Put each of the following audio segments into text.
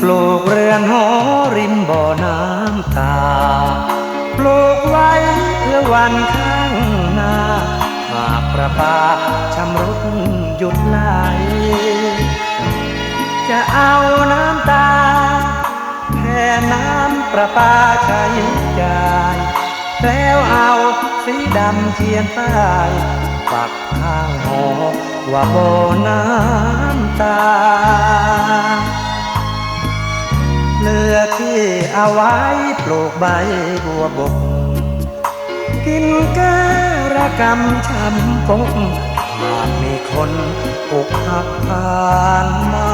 ปลูกเริมบ่อน้ำตา ปลูกไว้เพื่อวันข้างหน้า หากประปาชำรุดหยุดไหล จะเอาน้ำตา แทนน้ำประปาใช้จ่าย แล้วเอาสีดำเทียนป้ายปักข้างหอว่าบ่อน้ำตาาไว้ปลูกใบบัวบก กินแก้ระกำช้ำปกหากมีคนอกหักผ่านมา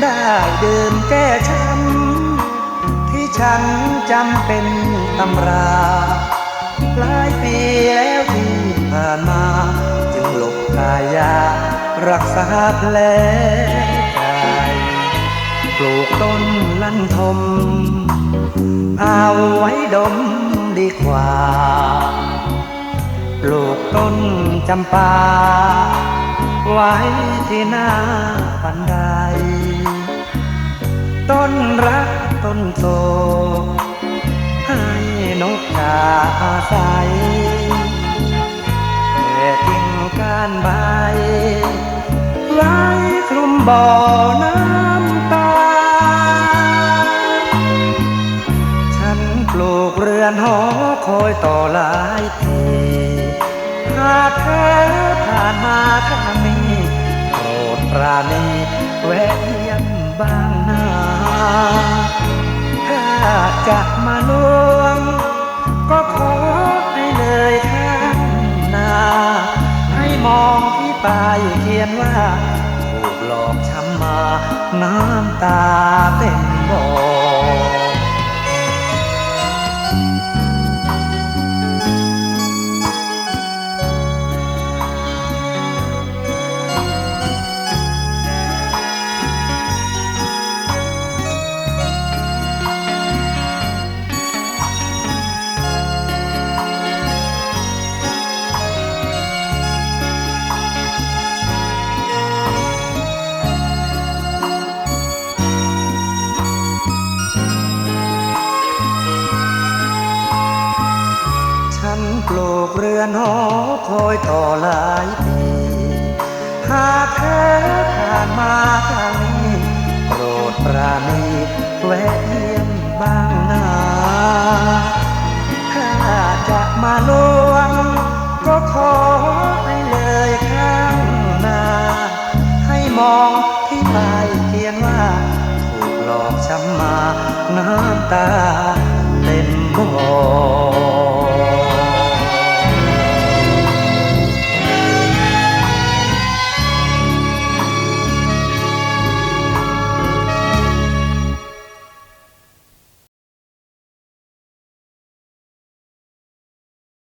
ได้เดื่มแก้ช้ำที่ฉันจำเป็นตำราหลายปีแล้วที่ผ่านมา จึงหลบกายา รักษาแผล ปลูกต้นลั่นทม เอาไว้ดมดีกว่า ปลูกต้นจำปา ไว้ที่หน้าบันได ต้นรักต้นโตให้นกกาอาศัยแต่กิ่งก้านใบไว้คลุมบ่อน้ำ ลูกเรือนหอคอยต่อหลายปีหากเธอผ่านมาทางนี้โปรดปราณีแวะเยี่ยมบ้างนาถ้าจะมาลวง ก็ขอให้เลยข้างหน้าให้มองที่ป้ายเขียนว่าถูกหลอกช้ำมาน้ำตาเต็มบ่อือนหอคอยต่อหลายปีหากเธอผ่านมาทางนี้โปรดปราณีแวะเยี่ยมบ้างนาถ้าจะมาลวงก็ขอให้เลยข้างหน้า ให้มองที่ป้ายเขียนว่า ถูกหลอกช้ำมาน้ำตา